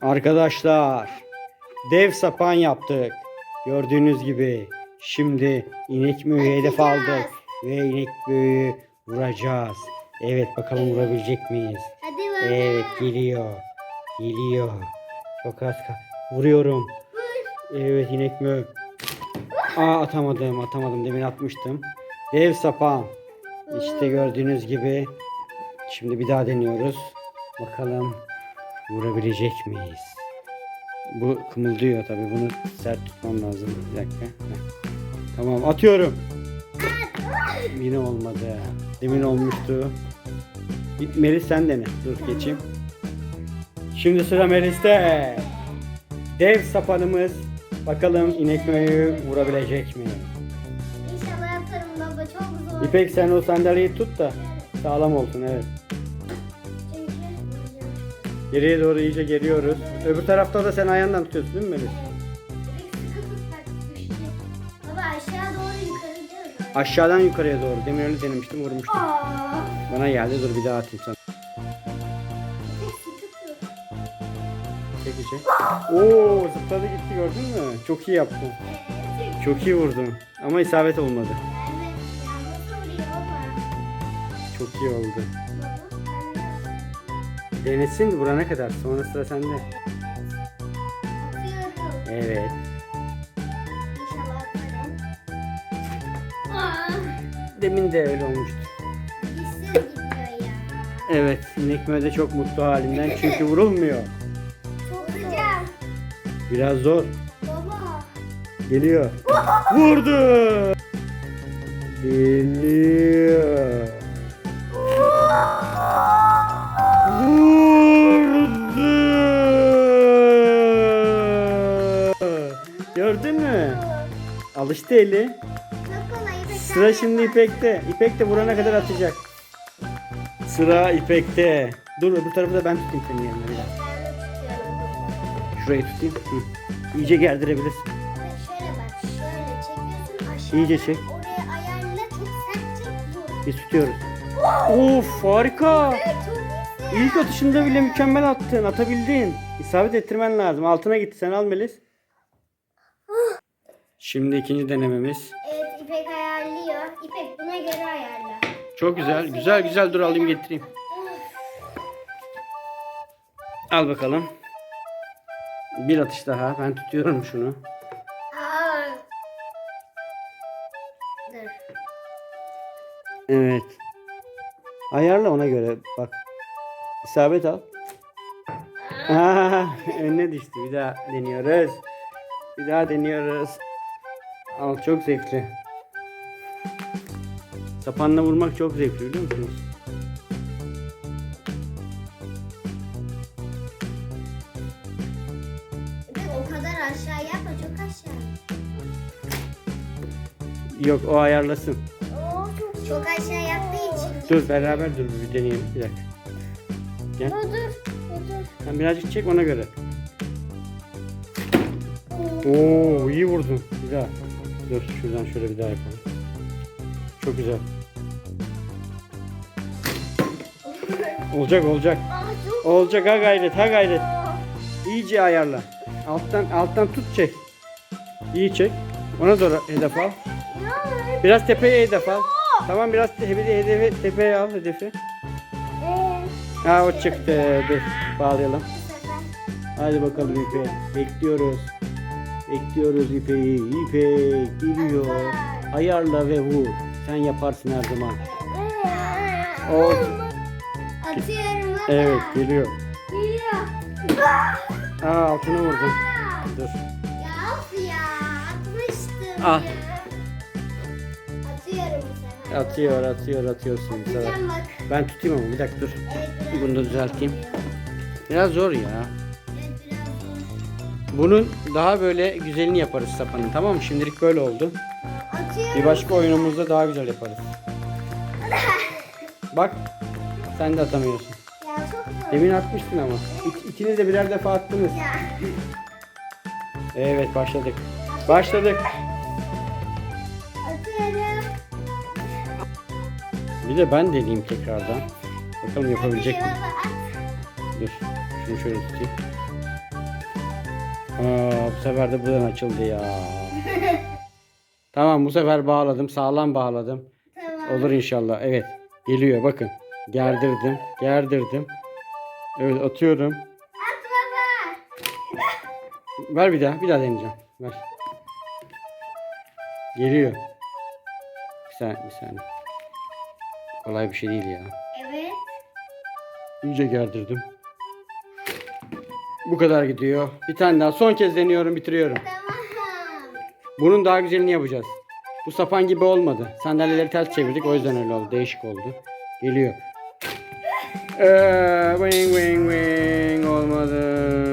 Arkadaşlar dev sapan yaptık. Gördüğünüz gibi şimdi inek müğü hedef aldık. Ve inek müğü vuracağız. Evet bakalım vurabilecek miyiz? Hadi baba. Evet geliyor. Geliyor. Çok az Vuruyorum. Evet inek mi? Aa atamadım atamadım demin atmıştım. Dev sapan. İşte gördüğünüz gibi. Şimdi bir daha deniyoruz. Bakalım vurabilecek miyiz? Bu kımıldıyor tabi bunu sert tutmam lazım. Bir dakika. Heh. Tamam atıyorum. Yine olmadı. Demin olmuştu. Melis sen dene. Dur geçeyim. Şimdi sıra Melis'te. Dev sapanımız. Bakalım inekmeyi vurabilecek mi? İnşallah yaparım baba çok zor. İpek sen o sandalyeyi tut da sağlam olsun evet. Geriye doğru iyice geriyoruz. Öbür tarafta da sen ayağından tutuyorsun değil mi Melis? Düştü. Baba aşağı doğru yukarı gidiyoruz. Aşağıdan yukarıya doğru. Demin öyle denemiştim vurmuştum. Aa. Bana geldi dur bir daha atayım sana. Çekecek. Oo zıpladı gitti gördün mü? Çok iyi yaptın. Evet. Çok iyi vurdun. Ama isabet olmadı. Evet. Çok iyi oldu. Denesin vurana kadar. Sonra sıra sende. Atıyorum. Evet. İnşallah atarım. Aa. Demin de öyle olmuştu. Gitsin gidiyor ya. Evet. İnek de çok mutlu halinden çünkü vurulmuyor. Çok güzel. Biraz zor. Baba. Geliyor. Vurdu. Geliyor. Alıştı eli. Çok kolay. İpek Sıra şimdi. İpek'te. İpek de vurana kadar atacak. Sıra İpek'te. Dur öbür tarafı da ben tutayım senin yerine bir dakika. Şurayı tutayım. Hı. İyice gerdirebilirsin. Şöyle bak. Şöyle çekiyorsun aşağı. İyice çek. Oraya ayarla çok sert çek. Vur. Biz tutuyoruz. Of harika. Evet çok. İlk atışında bile mükemmel attın. Atabildin. İsabet ettirmen lazım. Altına gitti. Sen al Melis. Şimdi ikinci denememiz. Evet İpek ayarlıyor. İpek buna göre ayarla. Çok güzel. Güzel güzel. Dur alayım getireyim. Al bakalım. Bir atış daha. Ben tutuyorum şunu. Aa. Dur. Evet. Ayarla ona göre. Bak. İsabet al. Aa, önüne düştü. Bir daha deniyoruz. Bir daha deniyoruz. Al çok zevkli. Sapanla vurmak çok zevkli biliyor musunuz? O kadar aşağı yapma çok aşağı. Yok o ayarlasın. Oo, çok, çok aşağı yaptığı için. Dur beraber dur bir deneyelim bir dakika. Gel. Dur dur. Dur. Sen birazcık çek ona göre. Oo iyi vurdun. Daha. Dur şuradan şöyle bir daha yapalım. Çok güzel. Olacak olacak. Olacak ha gayret ha gayret. İyice ayarla. Alttan alttan tut çek. İyi çek. Ona doğru hedef al. Biraz tepeye hedef al. Tamam biraz hedefi, hedefi tepeye al hedefi. Ha o çıktı. Dur bağlayalım. Hadi bakalım İpek. Bekliyoruz. Bekliyoruz İpek'i. İpek geliyor. Ayarla ve vur. Sen yaparsın her zaman. Olsun. Atıyorum baba. Evet geliyor. Geliyor. Aa altına vurdum. Dur. Ya of ya. Atmıştım Ah. Atıyorum sefer. Atıyor atıyor atıyorsun. Atacağım bak. Ben tutayım ama bir dakika dur. Evet. Bunu da düzelteyim. Biraz zor ya. Bunun daha böyle güzelini yaparız sapanın tamam mı? Şimdilik böyle oldu. Atıyorum. Bir başka oyunumuzda daha güzel yaparız. Bak sen de atamıyorsun. Ya çok zor. Demin atmıştın ama. İk- İkiniz de birer defa attınız. Ya. Evet başladık. Başladık. Atıyorum. Bir de ben deneyeyim tekrardan. Bakalım yapabilecek mi? Dur. Şunu şöyle tutayım. Aa, bu sefer de buradan açıldı ya. Tamam bu sefer bağladım. Sağlam bağladım. Tamam. Olur inşallah. Evet. Geliyor bakın. Gerdirdim. Gerdirdim. Evet atıyorum. At baba. Ver bir daha. Bir daha deneyeceğim. Ver. Geliyor. Bir saniye. Bir saniye. Kolay bir şey değil ya. Evet. İyice gerdirdim. Bu kadar gidiyor. Bir tane daha. Son kez deniyorum. Bitiriyorum. Tamam. Bunun daha güzelini yapacağız. Bu sapan gibi olmadı. Sandalyeleri ters çevirdik. O yüzden öyle oldu. Değişik oldu. Geliyor. Eee, wing wing wing olmadı.